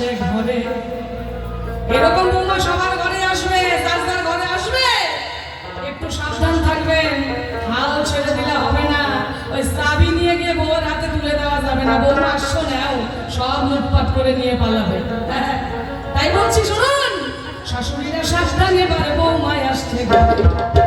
আসে ঘরে। এরকম বৌমা সবার ঘরে আসবে, চাষদার ঘরে আসবে। একটু সাবধান থাকবেন, হাল ছেড়ে দিলে হবে না। ওই চাবি নিয়ে গিয়ে বউয়ের হাতে তুলে দেওয়া যাবে না। বৌমা আসছো, নাও, সব লুটপাট করে নিয়ে পালাবে। তাই বলছি, শুনুন, শাশুড়িরা সাবধানে পারে বৌমায় আসছে ঘরে।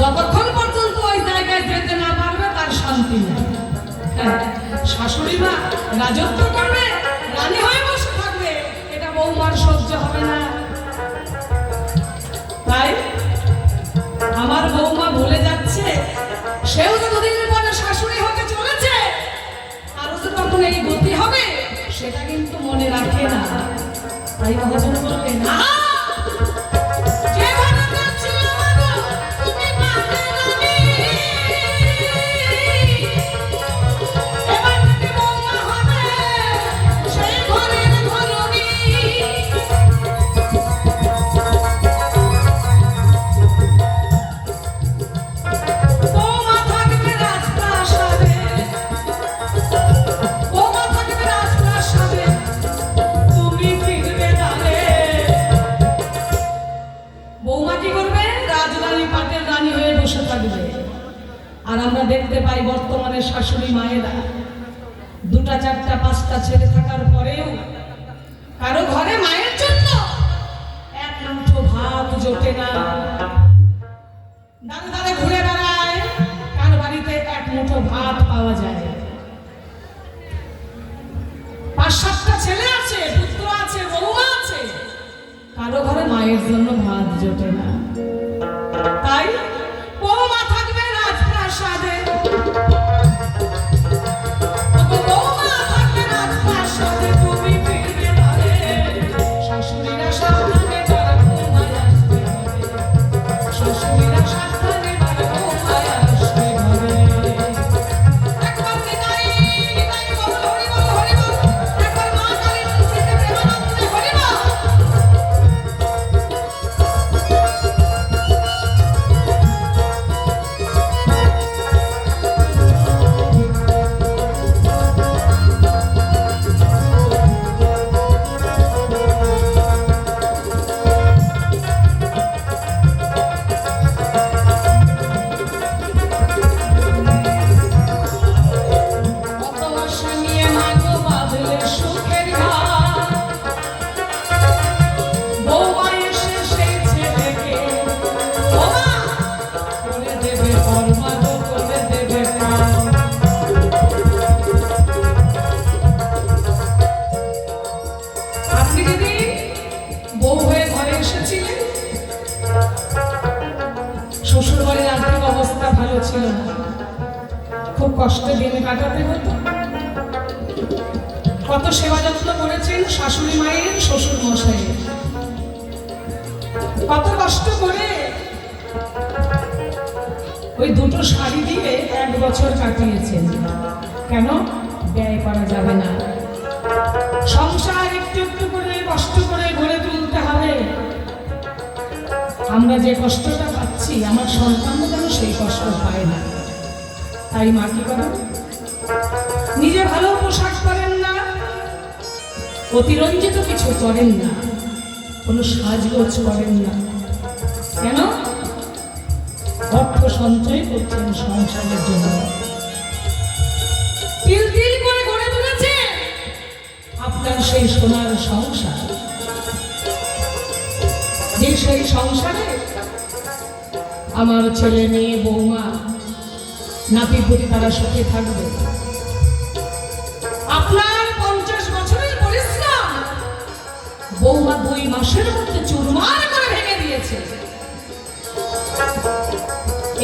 যতক্ষণ পর্যন্ত ওই জায়গায় যেতে না পারবে তার শান্তি নেই। হ্যাঁ, শাশুড়ি মা রাজত্ব করবে রানী হয়ে বসে থাকবে এটা বৌমার সহ্য হবে না। তাই আমার বৌমা বলে যাচ্ছে সেও যে দুদিনের পরে শাশুড়ি হতে চলেছে আরও যে তখন এই গতি হবে সেটা কিন্তু মনে রাখে না। তাই মহাজন বলবে না পাঁচটা ছেলে থাকার পরেও কারও ঘরে মায়ের জন্য এক মুঠো ভাত জোটে না। ঘুরে বেড়ায়, কার বাড়িতে এক মুঠো ভাত পাওয়া যায়? পাঁচ সাতটা ছেলে আছে, পুত্র আছে বৌমা আছে, কারও ঘরে মায়ের জন্য ভাত জোটে না। তাই ভালো ছিল খুব কষ্টে দিন কাটাতে হতো। কত সেবা যত্ন করেছেন শাশুড়ি মায়ের, শ্বশুর মশাইয়ের। কত কষ্ট করে ওই দুটো শাড়ি দিয়ে এক বছর কাটিয়েছেন। কেন? ব্যয় করা যাবে না। সংসার একটু একটু করে কষ্ট করে গড়ে তুলতে হবে। আমরা যে কষ্টটা পাচ্ছি, আমার সন্তানও যেন সেই কষ্ট পায় না। তাই মা কি করেন? নিজে ভালো পোশাক পরেন না, অতিরঞ্জিত কিছু করেন না, কোনো সাজগোজ করেন না। কেন? অর্থ সঞ্চয় করছেন সংসারের জন্য। আপনার সেই সোনার সংসার। যে সেই সংসারে আমার ছেলে মেয়ে, বৌমা, নাতিপুতি তারা সুখে থাকবে। আপনার পঞ্চাশ বছরের পরিশ্রম বৌমা দুই মাসের মধ্যে চুরমার করে ভেঙে দিয়েছে।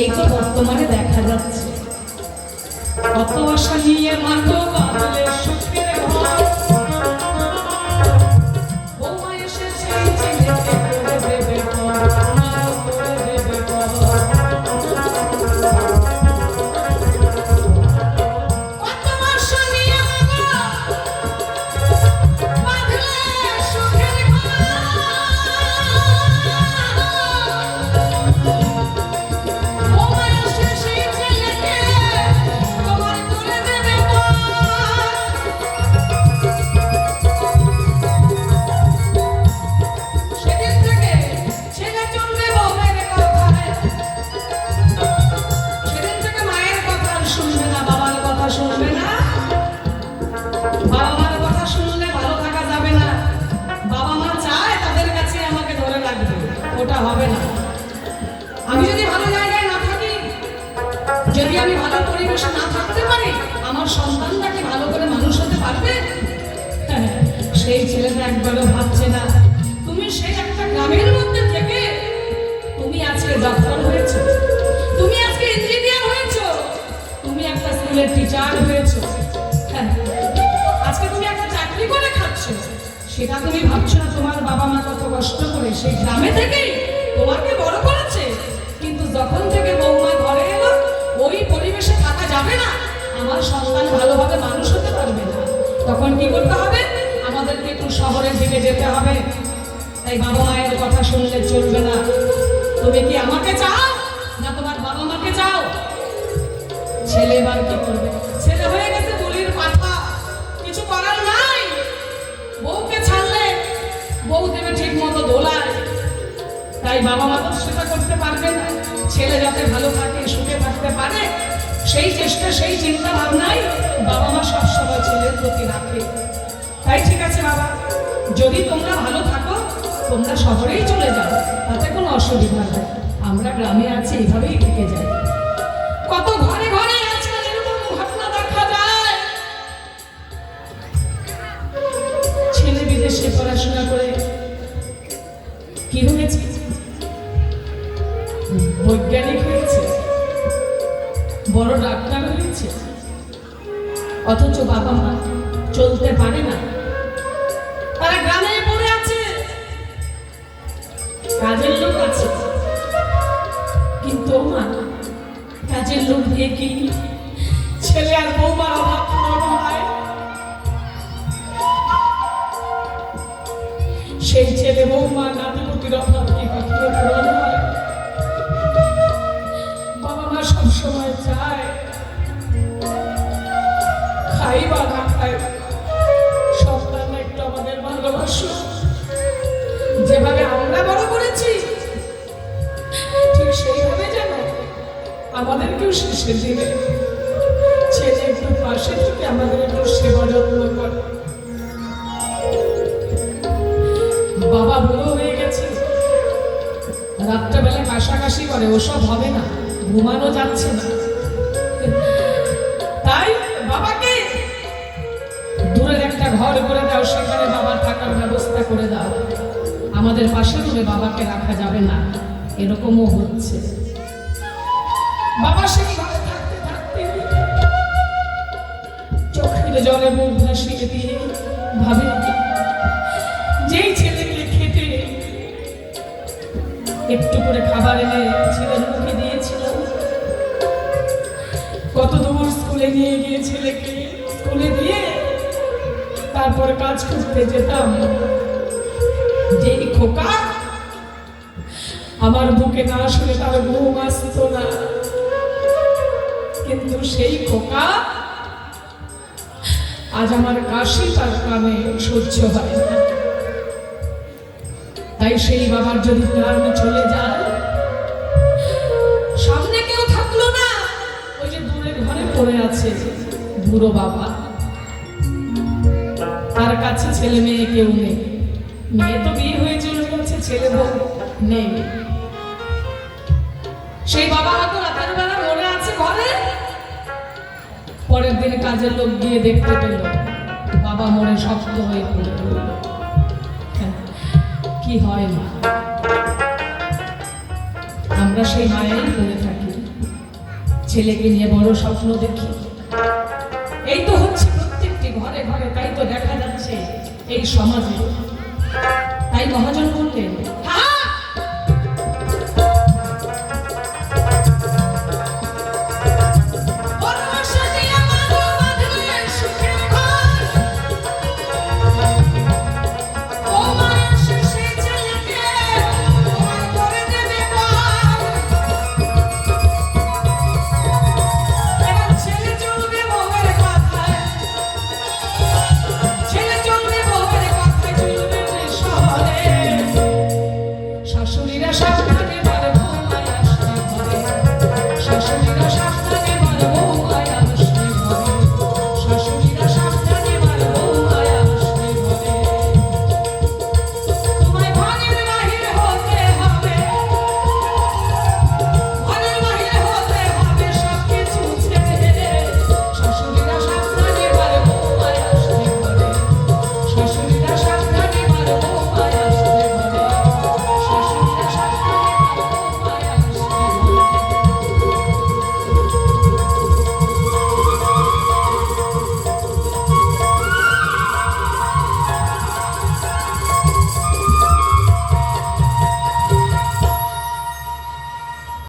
এই তো বর্তমানে দেখা যাচ্ছে। কত আশা নিয়ে মাগো বাঁধলে সুখের ঘর। একবারও ভাবছে না? তুমি সেই একটা গ্রামের মধ্যে থেকে তুমি আজকে ডাক্তার হয়েছো। তুমি আজকে ইঞ্জিনিয়ার হয়েছো। তুমি একটা স্কুলের টিচার হয়েছো। হ্যাঁ আজকে তুমি একটা চাকরি করে খাচ্ছ। সেটা তুমি ভাবছ না, তোমার বাবা মা কত কষ্ট করে সেই গ্রামে থেকেই তোমাকে বড় করেছে। কিন্তু যখন থেকে বৌমা ঘরে এলো, ওই পরিবেশে থাকা যাবে না। আমার সন্তান ভালোভাবে মানুষ হতে পারবে না। তখন কি করতে হবে? একটু শহরের দিকে যেতে হবে। তাই বাবা মায়ের কথা শুনলে চলবে না। তুমি কি আমাকে চাও? না তোমার বাবা মাকে চাও? ছেলে এবার কি করবে? ছেলে হয়ে গেছে বলির পাঠা। কিছু করার নাই। বউকে ছাড়লে বউ দেবে ঠিক মতো দোলায়। তাই বাবা মা তো সেটা করতে পারবে না। ছেলে যাতে ভালো থাকে, সুখে থাকতে পারে, সেই চেষ্টা, সেই চিন্তা ভাবনাই বাবা মা সবসময় ছেলের প্রতি রাখে। তাই ঠিক আছে বাবা। যদি তোমরা ভালো থাকো, তোমরা শহরেই চলে যাও, তাতে কোনো অসুবিধা নেই। আমরা গ্রামে আছি এইভাবেই থেকে যাই কত ঘরে ঘরে ছেলে বিদেশে পড়াশোনা করে। কি বৈজ্ঞানিক হয়েছে। বড় ডাক্তার হয়েছে। অথচ বাবা মা চলতে পারে না। লোক দিয়ে কি ছেলে আর বৌমার অভাব পূরণ হয় সেই ছেলে বৌমা নাতিপুতির অভাব কি কখনো হয় বাবা মা সবসময় চায় খাই বা না। আমাদেরকেও শেষের দিনে ছেলে একটু পাশে থেকে আমাদের একটু সেবা যত্ন করে। বাবা বুড়ো হয়ে গেছে। রাত্রেবেলা কাশাকাশি করে, ওসব হবে না, ঘুমানো যাচ্ছে না। তাই বাবাকে দূরের একটা ঘর করে দাও, সেখানে বাবার থাকার ব্যবস্থা করে দাও। আমাদের পাশে রুমে বাবাকে রাখা যাবে না, এরকমও হচ্ছে। বাবা সেই ঘরে জলে মুখ ভাসিয়ে দিয়ে ভাবে, যেই ছেলেকে খেতে একটু করে খাবার এনে ছেলের মুখে দিয়েছিলাম, কত দূর স্কুলে নিয়ে গিয়ে ছেলেকে স্কুলে দিয়ে তারপরে কাজ করতে যেতাম, যেই খোকা আমার বুকে না শুনে তার ঘুম আসতো না। কিন্তু সেই খোকা আজ আমার কাশি তার কানে সহ্য হয় না। তাই সেই বাবার যদি প্রাণ চলে যায়, সামনে কেউ থাকল না। ওই যে দূরের ঘরে পড়ে আছে বুড়ো বাবা। তার কাছে ছেলে মেয়ে কেউ নেই। মেয়ে তো বিয়ে হয়ে চলে গেছে ছেলে বউ নেই। সেই বাবা হয়তো পরের দিন কাজের লোক গিয়ে দেখতে পেল। বাবা মরে শক্ত হয়ে পড়ে হ্যাঁ, কি হয় না আমরা সেই মায়াই করে থাকি। ছেলেকে নিয়ে বড় স্বপ্ন দেখি। এই তো হচ্ছে প্রত্যেকটি ঘরে ঘরে তাই তো দেখা যাচ্ছে এই সমাজে। তাই মহাজন বললেন